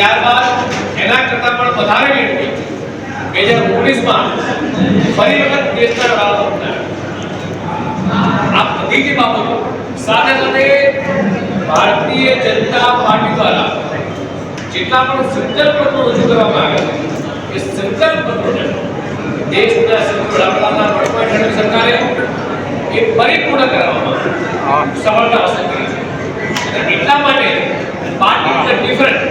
ત્યારબાદ એના કરતાં પણ વધારે વ્યક્તિ બે હજાર ઓગણીસમાં ફરી વખત દેશના વડાપ્રધાન બનાયા આ બધી જ બાબતો સાથે સાથે ભારતીય જનતા પાર્ટી દ્વારા જેટલા પણ સંકલ્પ પત્રો રજૂ કરવામાં આવ્યા છે એ સંકલ્પ પત્રોને દેશના વડાપ્રધાનના વડપણ હેઠળ સરકારે એ પરિપૂર્ણ કરવામાં સફળતા હાંસલ કરી છે અને એટલા માટે પાર્ટી ડિફરન્ટ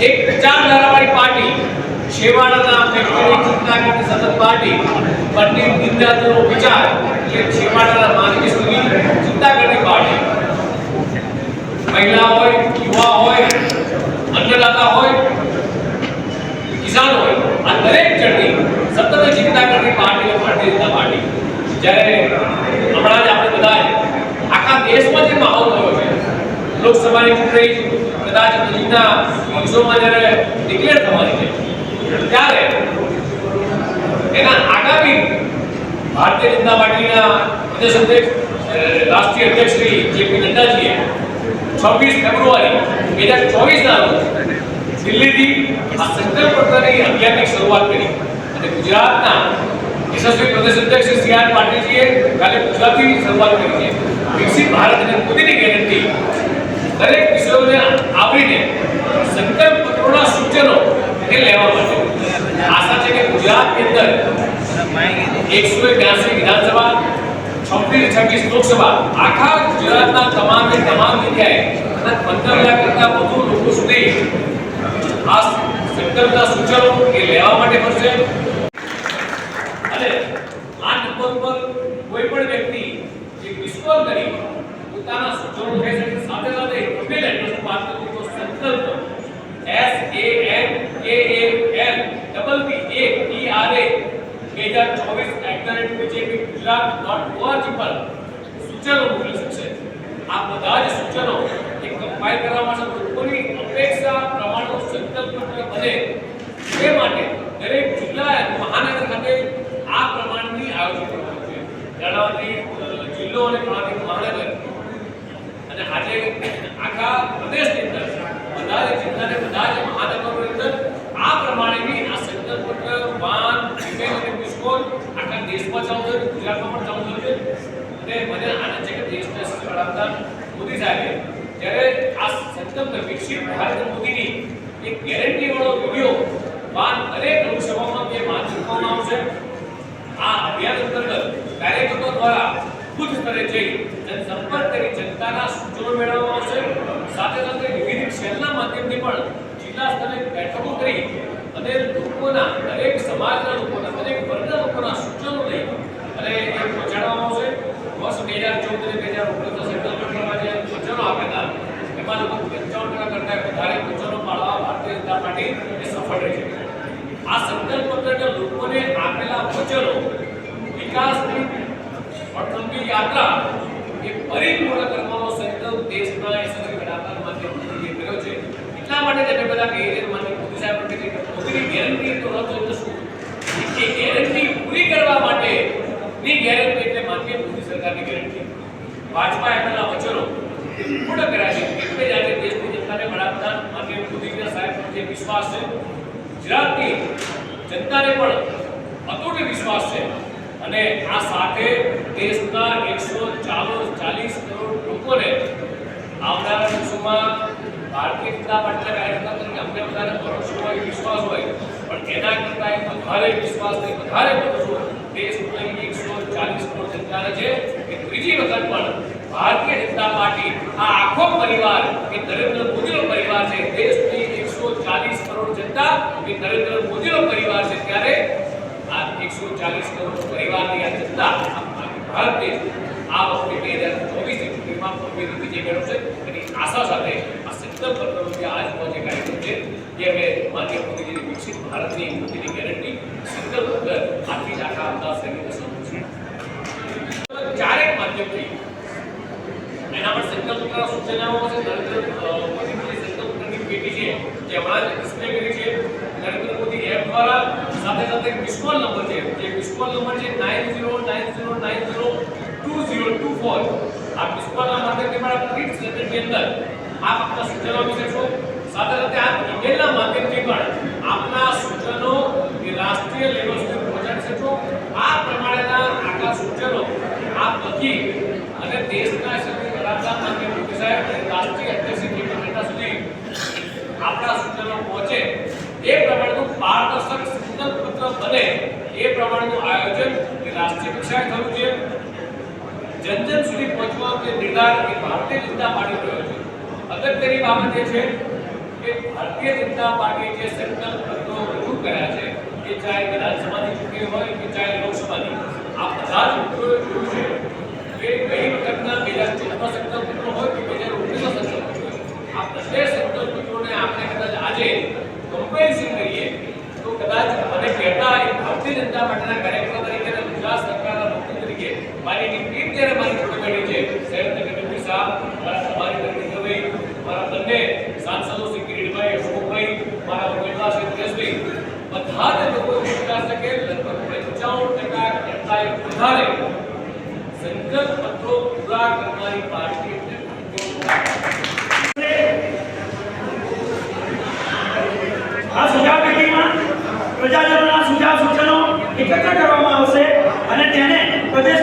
એક વિચારધારાવાળી પાર્ટી છેવાડાના વ્યક્તિની ચિંતા કરતી સતત પાર્ટી બંને વિદ્યાર્થીઓનો વિચાર એટલે છેવાડાના માનવી સુધી ચિંતા કરતી પાર્ટી મહિલા હોય યુવા હોય અન્નદાતા હોય કિસાન હોય આ દરેક જણની સતત ચિંતા કરતી પાર્ટી ભારતીય જનતા પાર્ટી જ્યારે હમણાં જ આપણે બધા આખા દેશમાં જે માહોલ થયો છે લોકસભાની ચૂંટણી કદાચ નજીકના દિવસોમાં જ્યારે ડિક્લેર થવાની છે, ત્યારે એના આગામી ભારતીય જનતા પાર્ટીના પ્રદેશ અધ્યક્ષ રાષ્ટ્રીય અધ્યક્ષ શ્રી જેપી નડ્ડાજીએ છવ્વીસ ફેબ્રુઆરી બે હજાર ચોવીસના રોજ દિલ્હીથી આ સંકલ્પ પત્રની અભિયાનની શરૂઆત કરી. અને ગુજરાતના યશસ્વી પ્રદેશ અધ્યક્ષ શ્રી સી આર પાટીલજીએ કાલે ગુજરાતથી શરૂઆત કરી છે. વિકસિત ભારત અને મોદીની ગેરંટી દરેક વિષયોને આવરીને સંકલ્પ પત્રોના સૂચનો એ લેવા માટે. આશા છે કે ગુજરાતની અંદર એકસો બ્યાસી વિધાનસભા, છવ્વીસ છવ્વીસ લોકસભા આખા ગુજરાતના તમામે તમામ જગ્યાએ કદાચ પંદર લાખ કરતા વધુ લોકો સુધી આ સંકલ્પના સૂચનો એ લેવા માટે પડશે અને આ નંબર પર કોઈ પણ વ્યક્તિ જે મિસ કોલ કરી પોતાના સૂચનો કહી શકે સાથે સાથે ઈમેલ એડ્રેસ વાત કરું તો સંકલ્પ S A N K A L double P A T R A બે હજાર ચોવીસ at the rate BJP Gujarat સૂચનો મોકલી શકશે. આ બધા જ સૂચનો એ કમ્પાઇલ કરવા માટે લોકોની અપેક્ષા પ્રમાણનો સંકલ્પ બને. તે માટે દરેક જિલ્લા મહાનગર ખાતે આ પ્રમાણની આયોજન કરવાનું છે. જણાવતી જિલ્લો અને મહાનગર. અને આજે આખા પ્રદેશની અંદર, બધા જ જિલ્લા અને બધા જ મહાનગરોની અંદર આ પ્રમાણેની આ સંકલ્પ પત્ર વાન અને આખા દેશમાં ચાલુ જોઈએ, ગુજરાતમાં પણ જવું જોઈએ. અને મને આનંદ છે કે દેશના વડાપ્રધાન મોદી સાહેબે જ્યારે આ સંકલ્પ વિકસિત ભારત મોદીની એક ગેરંટી વાળો વીડિયો વાન દરેક લોકસભામાં બે વાંચ મૂકવામાં આવશે. આ અભિયાન અંતર્ગત કાર્યકર્તાઓ દ્વારા બુથ સ્તરે જઈ જનસંપર્ક કરી જનતાના સૂચનો મેળવવામાં આવશે. સાથે સાથે વિવિધ સેલના માધ્યમથી પણ જિલ્લા સ્તરે બેઠકો કરી અને લોકોના દરેક સમાજના લોકોના દરેક વર્ગના આપેલા વચનો વિકાસની અર્થની યાત્રા એ પરિપૂર્ણ કરવાનો સંકલ્પ દેશના યશસ્વી વડાપ્રધાન માન્ય મોદીએ કર્યો છે એટલા માટે તમે બધા કહીએ છીએ માન્ય મોદી સાહેબ પણ કહે છે કે મોદીની ગેરંટી તો ન તો શું એ ગેરંટી પૂરી કરવા માટે ની ગેરંટી એટલે માન્ય મોદી સરકારની ગેરંટી ભાજપા આપેલા વચનો પૂર્ણ કર્યા છે એટલે જ આજે દેશની જનતાને વડાપ્રધાન માન્ય મોદીજી સાહેબ પર જે વિશ્વાસ છે ગુજરાતની જનતાને પણ અતૂટ વિશ્વાસ છે. અને આ સાથે દેશના એકસો ચાલીસ કરોડ લોકોને આવનારા દિવસોમાં ભારતીય જનતા પાર્ટીના કાર્યકર્તા તરીકે અમને બધાને ભરોસો હોય, વિશ્વાસ હોય, પણ એના કરતાં વધારે વિશ્વાસ નહીં વધારે ભરોસો દેશની એકસો ચાલીસ કરોડ જનતાને છે. કે ત્રીજી વખત પણ ભારતીય જનતા પાર્ટી, આ આખો પરિવાર એ નરેન્દ્ર મોદીનો પરિવાર છે, દેશની એકસો ચાલીસ કરોડ જનતા એ નરેન્દ્ર મોદીનો પરિવાર છે, ત્યારે આ એકસો ચાલીસ કરોડ પરિવારની આ જનતા આ ભારત દેશ આ વખતે બે હજાર ચોવીસની ચૂંટણીમાં ભવ્ય રીતે વિજય મેળવશે એની આશા સાથે આ સંકલ્પ પત્રનો જે આજનો જે કાર્યક્રમ છે એ અમે માન્ય મોદીજીની વિકસિત ભારતની મોદીની ગેરંટી સંકલ્પ વગર આખી જ આખા અમદાવાદ શહેરની વસ્તુ છે ચારેક માધ્યમથી એના પર સંકલ્પ પત્ર સૂચનાઓ છે નરેન્દ્ર અ, મોદીની સંકલ્પ પત્રની પેટી છે જે હમણાં જ ડિસ્પ્લે કરી છે નરેન્દ્ર મોદી એપ દ્વારા સાથે સાથે મિસ કોલ નંબર છે જે મિસ કોલ નંબર છે 9090902024 આ મિસ કોલના માધ્યમથી મારા પ્રિન્ટ સેન્ટરની અંદર આપ આપના સૂચનો આપી શકશો સાથે સાથે આપ ઈમેલના માધ્યમથી પણ આપના સૂચનો એ રાષ્ટ્રીય લેવલ સુધી પહોંચાડી શકશો આ પ્રમાણેના આટલા સૂચનો આપ લખી એ પ્રમાણેનું આયોજન રાષ્ટ્રીય કક્ષાએ થયું છે. જન જન સુધી પહોંચવાનો જે નિર્ધાર એ ભારતીય જનતા પાર્ટી કર્યો છે અગત્યની બાબત એ છે કે ભારતીય જનતા પાર્ટી જે સંકલ્પ પત્રો રજૂ કર્યા છે કે ચાહે વિધાનસભાની ચૂંટણી હોય કે ચાહે લોકસભાની, આ બધા જ મિત્રોએ જોયું છે કે કઈ વખતના બે હજાર ચૌદમાં સંકલ્પ પત્રો હોય કે બે હજાર ઓગણીસમાં સંકલ્પ પત્રો હોય. આ બંને સંકલ્પ પત્રોને આપણે કદાચ આજે કમ્પેરિઝન એક ભારતીય જનતા પાર્ટીના કાર્યકર્તા તરીકે અને ગુજરાત સરકારના મંત્રી તરીકે મારી એક ટીમ જ્યારે મારી જોડે બેઠી છે શહેરના કમિટી સાહેબ મારા તમારી તરીકે મારા બંને સાંસદો શ્રી કિરીટભાઈ અશોકભાઈ મારા ઉમેદવાર શ્રી દિનેશભાઈ બધા જ લોકો એવું વિચારશે કે લગભગ પંચાવન ટકા કરતા વધારે સંકલ્પ પત્રો પૂરા કરનારી પાર્ટી એટલે એકત્ર કરવામાં આવશે અને તેને પ્રદેશ